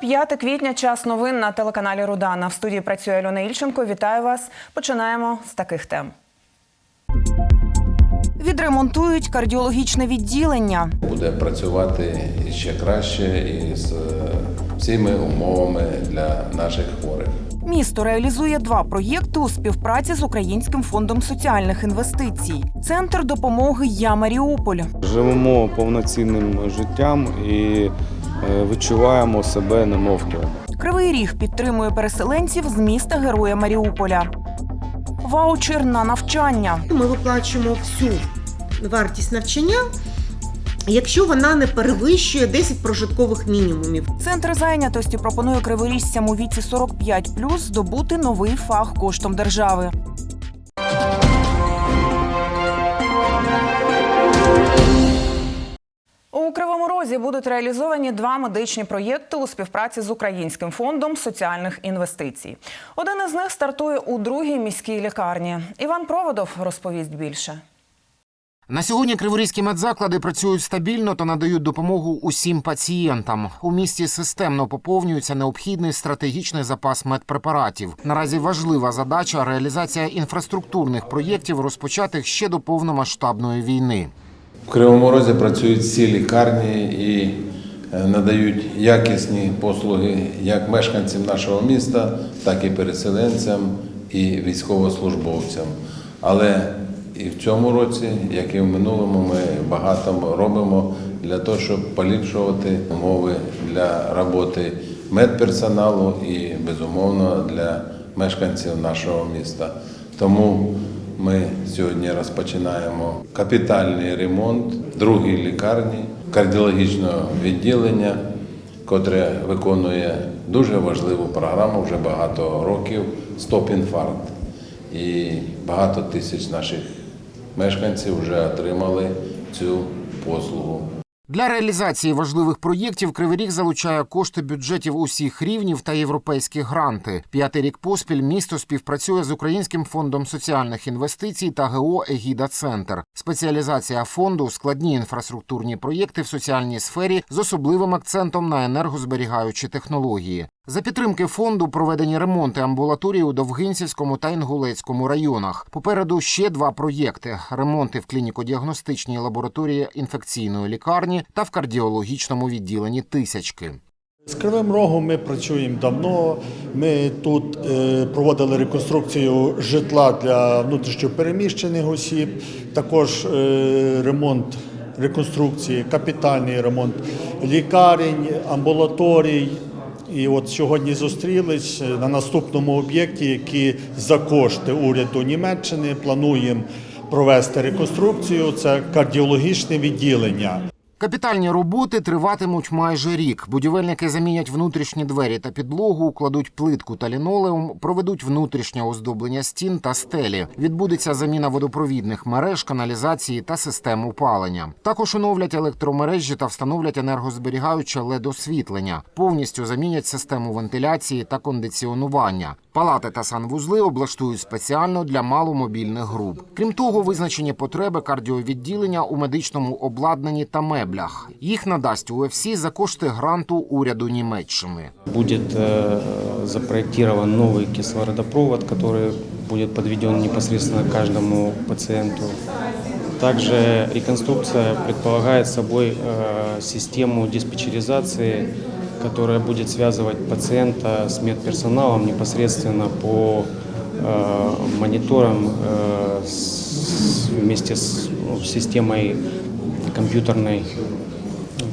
5 квітня. Час новин на телеканалі Рудана. В студії працює Альона Ільченко. Вітаю вас. Починаємо з таких тем. Відремонтують кардіологічне відділення. буде працювати ще краще і з е, всіми умовами для наших хворих. Місто реалізує два проєкти у співпраці з Українським фондом соціальних інвестицій. Центр допомоги Я Маріуполь. Живемо повноцінним життям і відчуваємо себе немов вдома. Кривий ріг підтримує переселенців з міста Героя Маріуполя. Ваучер на навчання. Ми виплачуємо всю вартість навчання, якщо вона не перевищує 10 прожиткових мінімумів. Центр зайнятості пропонує криворіжцям у віці 45 здобути новий фах коштом держави. У Кривому Розі будуть реалізовані два медичні проєкти у співпраці з Українським фондом соціальних інвестицій. Один із них стартує у другій міській лікарні. Іван Проводов розповість більше. На сьогодні криворізькі медзаклади працюють стабільно та надають допомогу усім пацієнтам. У місті системно поповнюється необхідний стратегічний запас медпрепаратів. Наразі важлива задача реалізація інфраструктурних проєктів, розпочатих ще до повномасштабної війни. Кривому Розі працюють всі лікарні і е, надають якісні послуги як мешканцям нашого міста, так і переселенцям і військовослужбовцям. Але і в цьому році, як і в минулому, ми багато робимо для того, щоб поліпшувати умови для роботи медперсоналу і, безумовно, для мешканців нашого міста. Тому ми сьогодні розпочинаємо капітальний ремонт другої лікарні, кардіологічного відділення, котре виконує дуже важливу програму вже багато років стоп-інфаркт. І багато тисяч наших мешканців вже отримали цю послугу. Для реалізації важливих проєктів Кривий Ріг залучає кошти бюджетів усіх рівнів та європейські гранти. П'ятий рік поспіль місто співпрацює з Українським фондом соціальних інвестицій та ГО Егіда Центр. Спеціалізація фонду складні інфраструктурні проєкти в соціальній сфері з особливим акцентом на енергозберігаючі технології. За підтримки фонду проведені ремонти амбулаторії у Довгинцівському та Інгулецькому районах. Попереду ще два проєкти: ремонти в клініко-діагностичній лабораторії інфекційної лікарні та в кардіологічному відділенні тисячки. З Кривим Рогом ми працюємо давно. Ми тут е, проводили реконструкцію житла для внутрішньопереміщених осіб, також е, ремонт реконструкції, капітальний ремонт лікарень, амбулаторій. І от сьогодні зустрілись на наступному об'єкті, який за кошти уряду Німеччини плануємо провести реконструкцію. Це кардіологічне відділення. Капітальні роботи триватимуть майже рік. Будівельники замінять внутрішні двері та підлогу, укладуть плитку та лінолеум, проведуть внутрішнє оздоблення стін та стелі. Відбудеться заміна водопровідних мереж, каналізації та систем опалення. Також оновлять електромережі та встановлять енергозберігаюче ледосвітлення. Повністю замінять систему вентиляції та кондиціонування. Палати та санвузли облаштують спеціально для маломобільних груп. Крім того, визначені потреби кардіовідділення у медичному обладнанні та меблях. Їх надасть УФС за кошти гранту уряду Німеччини. Будет э, запроектирован новый кислородопровод, который будет подведен непосредственно к каждому пациенту. Также реконструкция предполагает собой э, систему диспетчеризации, которая будет связывать пациента с медперсоналом непосредственно по э, мониторам э, с- вместе с ну, системой компьютерной,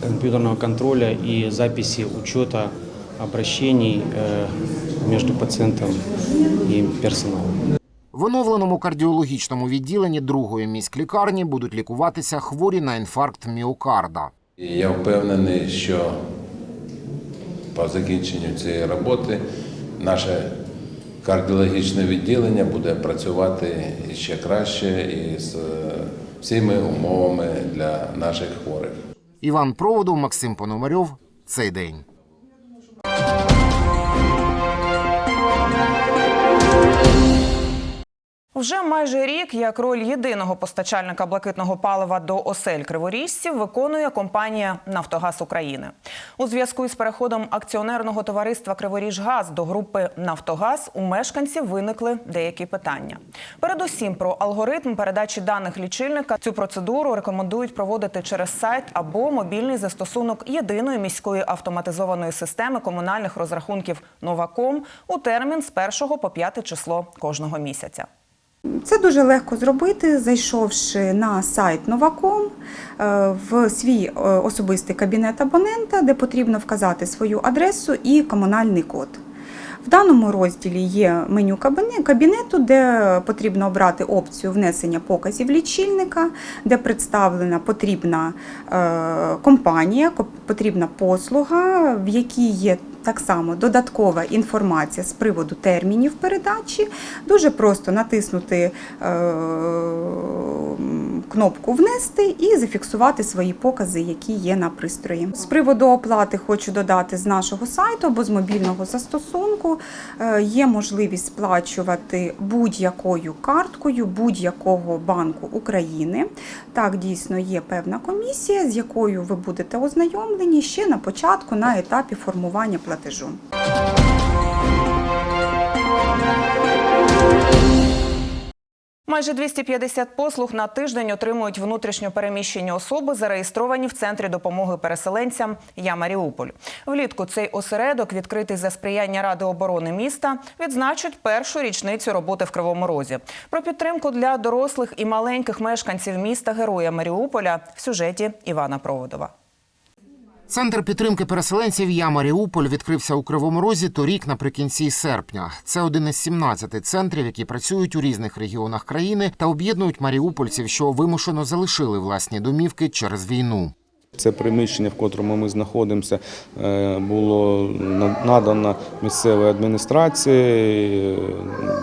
компьютерного контроля и записи учета обращений э, между пациентом и персоналом. В оновленому кардіологічному відділенні другої міськлікарні будуть лікуватися хворі на інфаркт міокарда. Я впевнений, що по закінченню цієї роботи наше кардіологічне відділення буде працювати ще краще і з е, всіми умовами для наших хворих. Іван Проводов, Максим Пономарьов. Цей день. Вже майже рік як роль єдиного постачальника блакитного палива до осель криворіжців виконує компанія Нафтогаз України. У зв'язку із переходом акціонерного товариства Криворіжгаз до групи Нафтогаз у мешканців виникли деякі питання. Передусім про алгоритм передачі даних лічильника цю процедуру рекомендують проводити через сайт або мобільний застосунок єдиної міської автоматизованої системи комунальних розрахунків Новаком у термін з 1 по 5 число кожного місяця. Це дуже легко зробити, зайшовши на сайт Новаком е, в свій е, особистий кабінет абонента, де потрібно вказати свою адресу і комунальний код. В даному розділі є меню кабінету, де потрібно обрати опцію внесення показів лічильника, де представлена потрібна е, компанія, потрібна послуга, в якій є так само додаткова інформація з приводу термінів передачі. Дуже просто натиснути е, кнопку Внести і зафіксувати свої покази, які є на пристрої. З приводу оплати хочу додати з нашого сайту або з мобільного застосунку. е, Є можливість сплачувати будь-якою карткою будь-якого банку України. Так, дійсно є певна комісія, з якою ви будете ознайомлені ще на початку на етапі формування платежу. Майже 250 послуг на тиждень отримують внутрішньо переміщені особи, зареєстровані в центрі допомоги переселенцям Я Маріуполь. Влітку цей осередок, відкритий за сприяння Ради оборони міста, відзначить першу річницю роботи в Кривому Розі. Про підтримку для дорослих і маленьких мешканців міста Героя Маріуполя в сюжеті Івана Проводова. Центр підтримки переселенців Я Маріуполь відкрився у Кривому Розі торік наприкінці серпня. Це один із 17 центрів, які працюють у різних регіонах країни та об'єднують маріупольців, що вимушено залишили власні домівки через війну. Це приміщення, в котрому ми знаходимося, е, було на- надано місцевій адміністрації. е,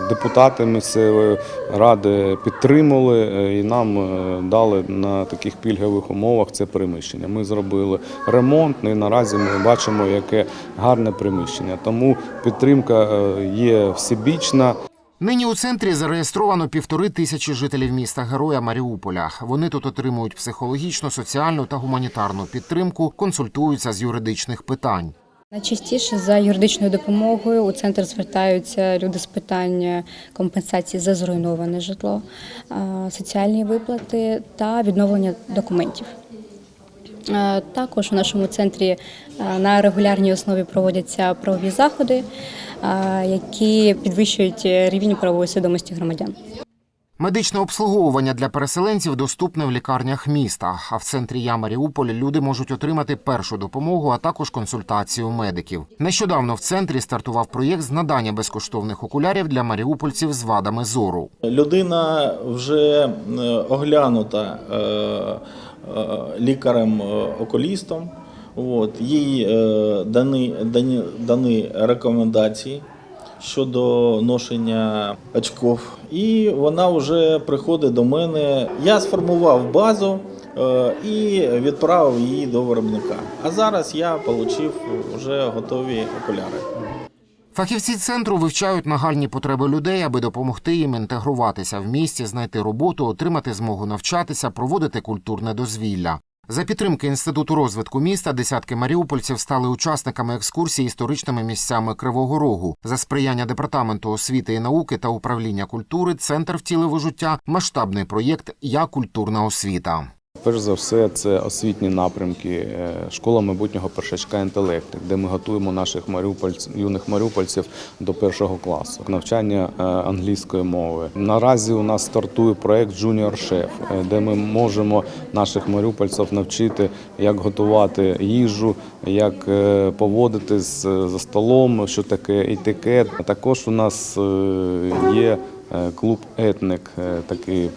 Депутати місцевої ради підтримали е, і нам дали на таких пільгових умовах це приміщення. Ми зробили ремонт і наразі ми бачимо, яке гарне приміщення. Тому підтримка є всебічна. Нині у центрі зареєстровано півтори тисячі жителів міста Героя Маріуполя. Вони тут отримують психологічну, соціальну та гуманітарну підтримку, консультуються з юридичних питань. Найчастіше за юридичною допомогою у центр звертаються люди з питання компенсації за зруйноване житло, соціальні виплати та відновлення документів. Е, Також у нашому центрі е, на регулярній основі проводяться правові заходи, е, які підвищують рівень правової свідомості громадян. Медичне обслуговування для переселенців доступне в лікарнях міста. А в центрі Я Маріуполь люди можуть отримати першу допомогу, а також консультацію медиків. Нещодавно в центрі стартував проєкт з надання безкоштовних окулярів для маріупольців з вадами зору. Людина вже оглянута лікарем-окулістом. От, їй е, дані, дані, дані рекомендації щодо ношення очків. І вона вже приходить до мене. Я сформував базу е, і відправив її до виробника. А зараз я отримав вже готові окуляри. Фахівці центру вивчають нагальні потреби людей, аби допомогти їм інтегруватися в місті, знайти роботу, отримати змогу навчатися, проводити культурне дозвілля. За підтримки інституту розвитку міста десятки маріупольців стали учасниками екскурсій історичними місцями Кривого Рогу. За сприяння департаменту освіти і науки та управління культури центр втілив у життя масштабний проєкт Я культурна освіта. Перш за все, це освітні напрямки, е, школа майбутнього першачка інтелектик, де ми готуємо наших маріупольців, юних маріупольців до першого класу, навчання е, англійської мови. Наразі у нас стартує проект Chef, е, де ми можемо наших маріупольців навчити, як готувати їжу, як е, поводитись за столом, що таке етикет. Також у нас є Клуб етник е, такий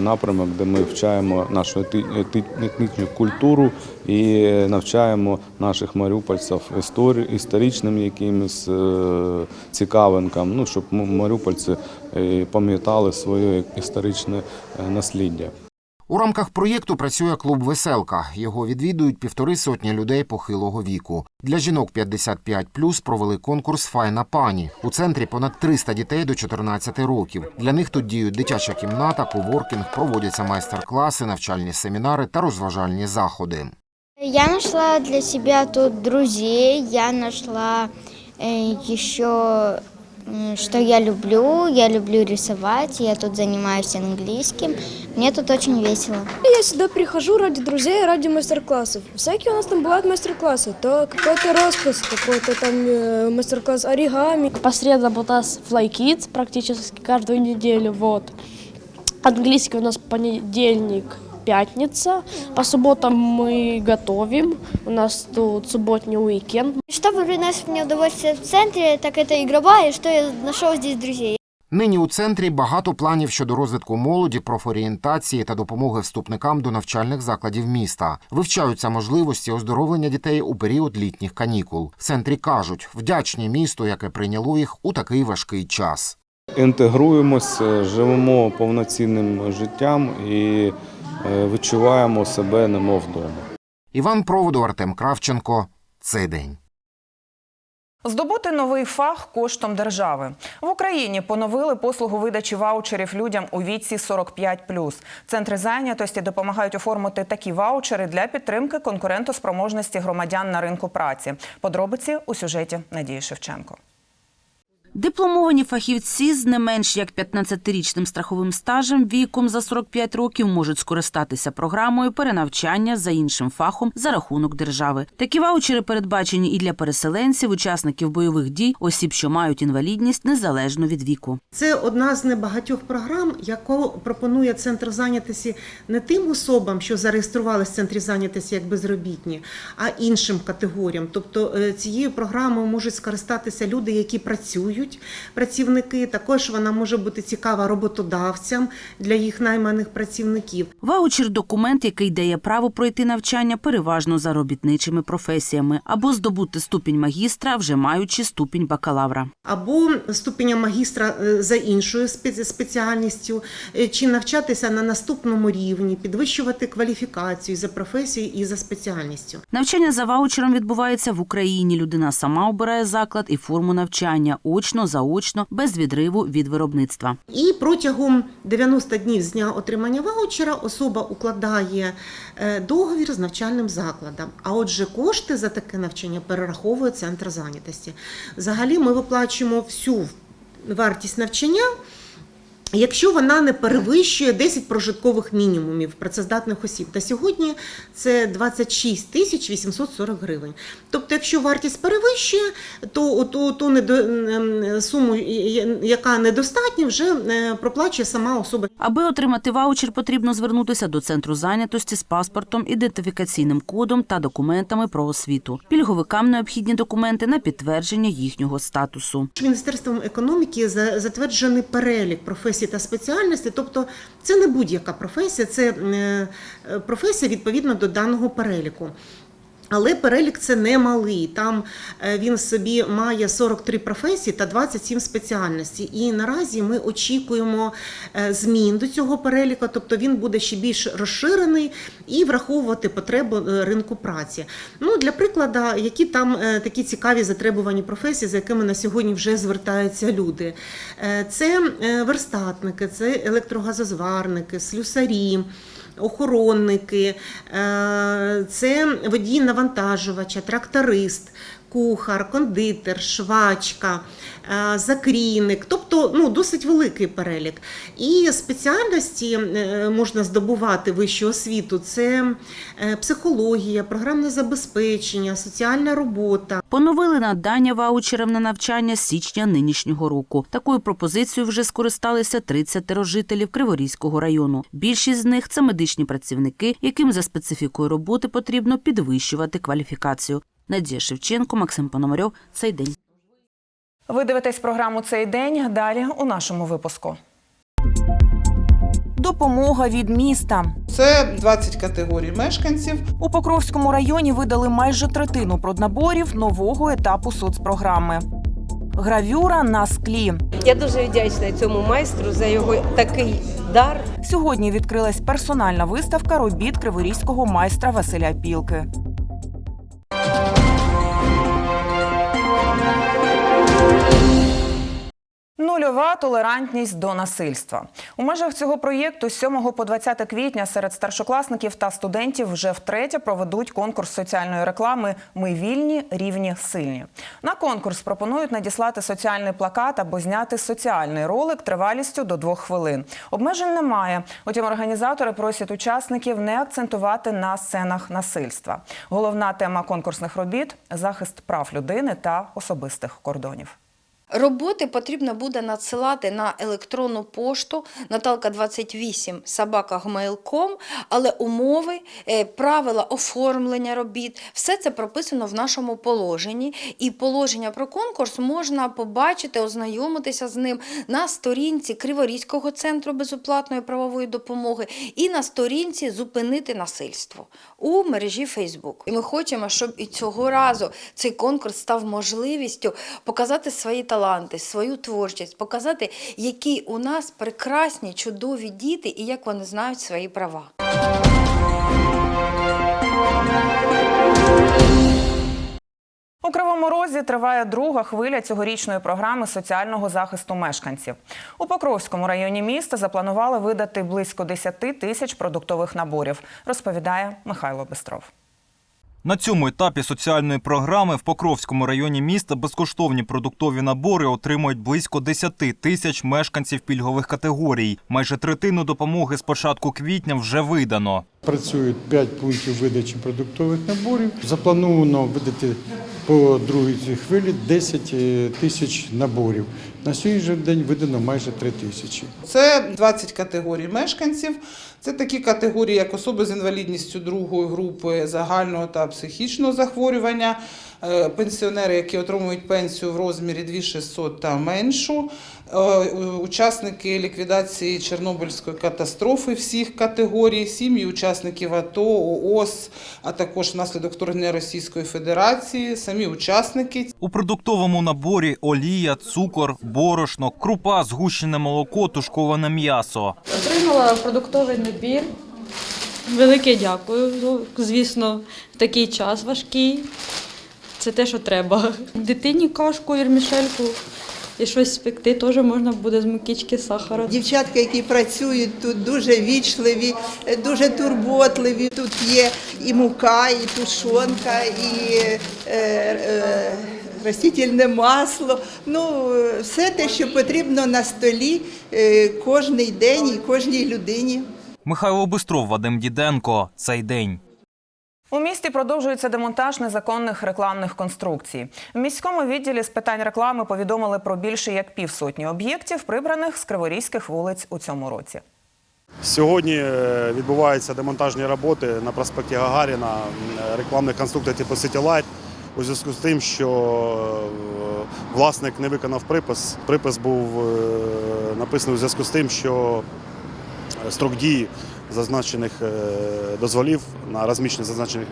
напрямок, де ми вчаємо нашу етнічну культуру і навчаємо наших маріупольців історію історичним якимось е, цікавинкам, ну щоб маріупольці е, пам'ятали своє історичне е, насліддя. У рамках проєкту працює клуб Веселка. Його відвідують півтори сотні людей похилого віку. Для жінок 55+, провели конкурс Файна пані. У центрі понад 300 дітей до 14 років. Для них тут діють дитяча кімната, коворкінг, проводяться майстер-класи, навчальні семінари та розважальні заходи. Я нашла для себя тут друзей, я нашла э, еще, м, что я люблю. Я люблю рисовать, я тут занимаюсь английским. Мне тут очень весело. Я сюда прихожу ради друзей, ради мастер-классов. Всякие у нас там бывают мастер-классы. То какой-то распис, какой-то там э, мастер-класс оригами. По средам у нас Fly Kids практически каждую неделю. Вот. Английский у нас понедельник, пятница. По субботам мы готовим. У нас тут субботний уикенд. Что приносит мне удовольствие в центре, так это игровая, и что я нашел здесь друзей. Нині у центрі багато планів щодо розвитку молоді, профорієнтації та допомоги вступникам до навчальних закладів міста. Вивчаються можливості оздоровлення дітей у період літніх канікул. В центрі кажуть, вдячні місту, яке прийняло їх у такий важкий час. Інтегруємося, живемо повноцінним життям і відчуваємо себе немов вдома. Іван Проводу, Артем Кравченко. Цей день. Здобути новий фах коштом держави в Україні поновили послугу видачі ваучерів людям у віці 45+. Центри зайнятості допомагають оформити такі ваучери для підтримки конкурентоспроможності громадян на ринку праці. Подробиці у сюжеті Надії Шевченко. Дипломовані фахівці з не менш як 15-річним страховим стажем віком за 45 років можуть скористатися програмою перенавчання за іншим фахом за рахунок держави. Такі ваучери передбачені і для переселенців, учасників бойових дій, осіб, що мають інвалідність незалежно від віку. Це одна з небагатьох програм, яку пропонує центр зайнятості не тим особам, що зареєструвалися в центрі зайнятості як безробітні, а іншим категоріям. Тобто е, цією програмою можуть скористатися люди, які працюють, працівники. Також вона може бути цікава роботодавцям для їх найманих працівників. Ваучер документ, який дає право пройти навчання переважно за робітничими професіями або здобути ступінь магістра, вже маючи ступінь бакалавра. або ступеня магістра е, за іншою спе- спеціальністю, е, чи навчатися на наступному рівні, підвищувати кваліфікацію за професією і за спеціальністю. Навчання за ваучером відбувається в Україні. Людина сама обирає заклад і форму навчання очно, заочно, без відриву від виробництва. І протягом 90 днів з дня отримання ваучера особа укладає е, договір з навчальним закладом. А отже, кошти за таке навчання перераховує центр зайнятості. Взагалі, ми виплачуємо всю вартість навчання. Якщо вона не перевищує 10 прожиткових мінімумів працездатних осіб, та сьогодні це 26 тисяч 840 гривень. Тобто, якщо вартість перевищує, то ту, ту недо, ем, суму, яка недостатня, вже е, проплачує сама особа. Аби отримати ваучер, потрібно звернутися до центру зайнятості з паспортом, ідентифікаційним кодом та документами про освіту. Пільговикам необхідні документи на підтвердження їхнього статусу. Міністерством економіки за- затверджений перелік професій та спеціальностей, тобто це не будь-яка професія, це е, професія відповідно до даного переліку. Але перелік це не малий. Там е, він собі має 43 професії та 27 спеціальностей. І наразі ми очікуємо е, змін до цього переліку, тобто він буде ще більш розширений і враховувати потребу е, ринку праці. Ну, для прикладу, які там такі цікаві затребувані професії, за якими на сьогодні вже звертаються люди. Це верстатники, це електрогазозварники, слюсарі охоронники, е, це водій навантажувача, тракторист, кухар, кондитер, швачка, е, закрійник, тобто ну, досить великий перелік. І спеціальності е, можна здобувати вищу освіту: це е, психологія, програмне забезпечення, соціальна робота. Поновили надання ваучерів на навчання з січня нинішнього року. Такою пропозицією вже скористалися 30 жителів Криворізького району. Більшість з них це медичні працівники, яким за специфікою роботи потрібно підвищувати кваліфікацію. Надія Шевченко, Максим Пономарьов. Цей день. Ви дивитесь програму цей день. Далі у нашому випуску. Допомога від міста. Це 20 категорій мешканців. У Покровському районі видали майже третину проднаборів нового етапу соцпрограми. Гравюра на склі. Я дуже вдячна цьому майстру за його такий дар. Сьогодні відкрилась персональна виставка робіт криворізького майстра Василя Пілки. Нульова толерантність до насильства у межах цього проєкту з 7 по 20 квітня серед старшокласників та студентів вже втретє проведуть конкурс соціальної реклами Ми вільні, рівні, сильні. На конкурс пропонують надіслати соціальний плакат або зняти соціальний ролик тривалістю до двох хвилин. Обмежень немає. Утім, організатори просять учасників не акцентувати на сценах насильства. Головна тема конкурсних робіт захист прав людини та особистих кордонів. Роботи потрібно буде надсилати на електронну пошту наталка28 собака.gmail.com, але умови, е, правила оформлення робіт, все це прописано в нашому положенні. І положення про конкурс можна побачити, ознайомитися з ним на сторінці Криворізького центру безоплатної правової допомоги і на сторінці Зупинити насильство у мережі Facebook. І ми хочемо, щоб і цього разу цей конкурс став можливістю показати свої таланти, свою творчість, показати, які у нас прекрасні, чудові діти і як вони знають свої права. У Кривому Розі триває друга хвиля цьогорічної програми соціального захисту мешканців. У Покровському районі міста запланували видати близько 10 тисяч продуктових наборів, розповідає Михайло Бестров. На цьому етапі соціальної програми в Покровському районі міста безкоштовні продуктові набори отримують близько 10 тисяч мешканців пільгових категорій. Майже третину допомоги з початку квітня вже видано. Працюють 5 пунктів видачі продуктових наборів. Заплановано видати по другій хвилі 10 е, тисяч наборів. На сьогоднішній день видано майже три тисячі. Це 20 категорій мешканців. Це такі категорії, як особи з інвалідністю другої групи загального та психічного захворювання, е, пенсіонери, які отримують пенсію в розмірі 2600 та меншу, учасники ліквідації Чорнобильської катастрофи всіх категорій, сім'ї учасників АТО, ООС, а також внаслідок вторгнення Російської Федерації, самі учасники. У продуктовому наборі олія, цукор, борошно, крупа, згущене молоко, тушковане м'ясо. Отримала продуктовий набір. Велике дякую. Ну, Звісно, в такий час важкий. Це те, що треба. Дитині кашку, вірмішельку і щось спекти теж можна буде з мукички сахара. Дівчатка, які працюють тут, дуже вічливі, дуже турботливі. Тут є і мука, і тушонка, і е, е, растительне масло. Ну, все те, що потрібно на столі е, кожний день і кожній людині. Михайло Бистров, Вадим Діденко. Цей день. У місті продовжується демонтаж незаконних рекламних конструкцій. В міському відділі з питань реклами повідомили про більше як півсотні об'єктів, прибраних з криворізьких вулиць у цьому році. Сьогодні е, відбуваються демонтажні роботи на проспекті Гагаріна е, рекламних конструкцій типу Light у зв'язку з тим, що е, власник не виконав припис. Припис був написаний у зв'язку з тим, що строк дії зазначених е, дозволів на розміщення зазначених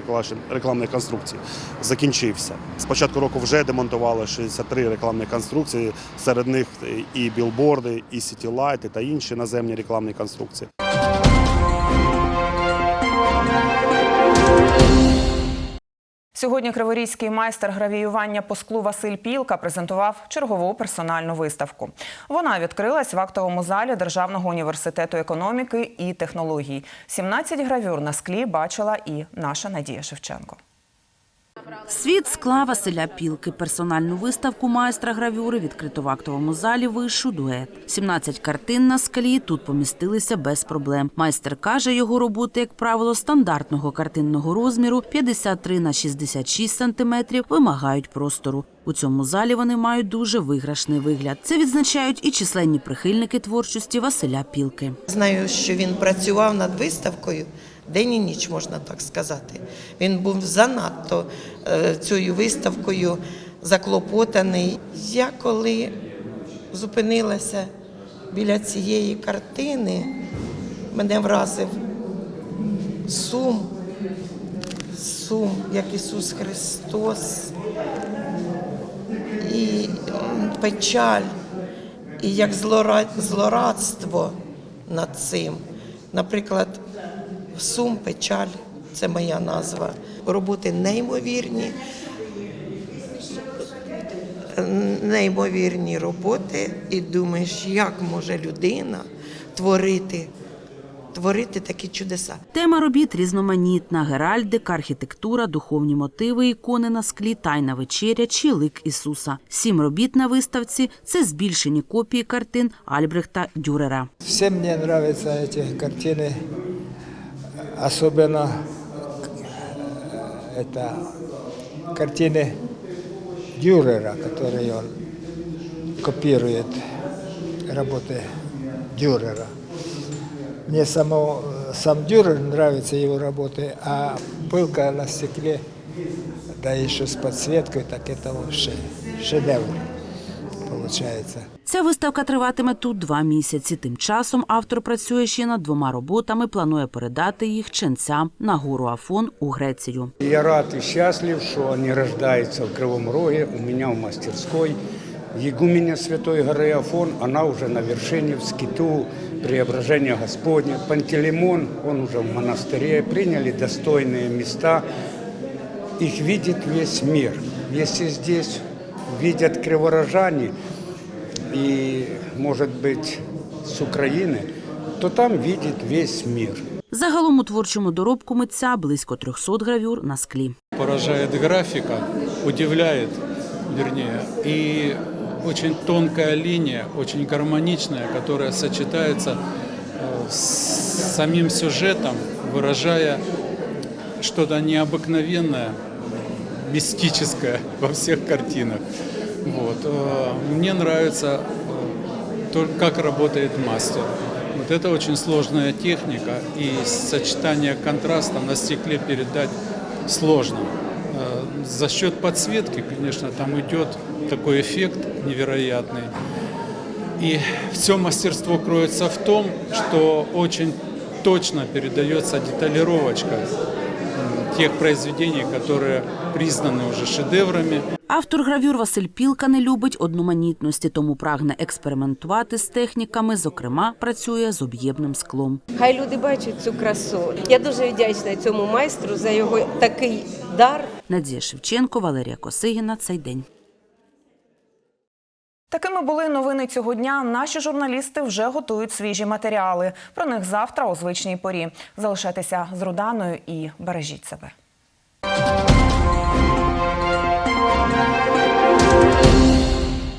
рекламних конструкцій закінчився. З початку року вже демонтували 63 рекламні конструкції, серед них і білборди, і сітілайти та інші наземні рекламні конструкції. Сьогодні криворізький майстер гравіювання по склу Василь Пілка презентував чергову персональну виставку. Вона відкрилась в актовому залі Державного університету економіки і технологій. 17 гравюр на склі бачила і наша Надія Шевченко. Світ скла Василя Пілки. Персональну виставку майстра гравюри відкрито в актовому залі вишу дует. 17 картин на скалі тут помістилися без проблем. Майстер каже, його роботи, як правило, стандартного картинного розміру 53 на 66 сантиметрів вимагають простору. У цьому залі вони мають дуже виграшний вигляд. Це відзначають і численні прихильники творчості Василя Пілки. Знаю, що він працював над виставкою день і ніч, можна так сказати. Він був занадто е, цією виставкою заклопотаний. Я коли зупинилася біля цієї картини, мене вразив сум, сум, як Ісус Христос, і печаль, і як злорадство над цим. Наприклад, сум, печаль це моя назва. Роботи неймовірні, неймовірні роботи, і думаєш, як може людина творити, творити такі чудеса. Тема робіт різноманітна: геральдика, архітектура, духовні мотиви, ікони на склі, тайна вечеря чи лик Ісуса. Сім робіт на виставці це збільшені копії картин Альбрехта Дюрера. Всем мне нравятся эти картины, особенно э, это картины Дюрера, которые он копирует работы Дюрера. Мне само, сам Дюрер нравится его работы, а пылка на стекле, да еще с подсветкой, так это вообще шедевр получается. Ця виставка триватиме тут два місяці. Тим часом автор працює ще над двома роботами. Планує передати їх ченцям на гору Афон у Грецію. Я рад и счастлив, что они рождаются в Кривом Роге, у меня в мастерской. Егуменя Святой горы Афон, она уже на вершине, в скиту преображения Господня. Пантелеймон, он уже в монастыре, приняли достойные места. Их видит весь мир. Если здесь видят криворожане и, может быть, с Украины, то там видит весь мир. Загалом у творчому доробку митця близько 300 гравюр на склі. Поражает графика, удивляет, вернее, и очень тонкая линия, очень гармоничная, которая сочетается э, с самим сюжетом, выражая что-то необыкновенное, мистическое во всех картинах. Вот. Э, Мне нравится, э, как работает мастер. Вот это очень сложная техника, и сочетание контраста на стекле передать сложно. Э, За счет подсветки, конечно, там идет такой эффект невероятный. И все мастерство кроется в том, что очень точно передается деталировочка тех произведений, которые признаны уже шедеврами. Автор гравюр Василь Пілка не любить одноманітності, тому прагне експериментувати з техніками. Зокрема, працює з об'ємним склом. Хай люди бачать цю красу. Я дуже вдячна цьому майстру за його такий дар. Надія Шевченко, Валерія Косигіна. Цей день. Такими були новини цього дня. Наші журналісти вже готують свіжі матеріали. Про них завтра у звичній порі. Залишайтеся з Руданою і бережіть себе.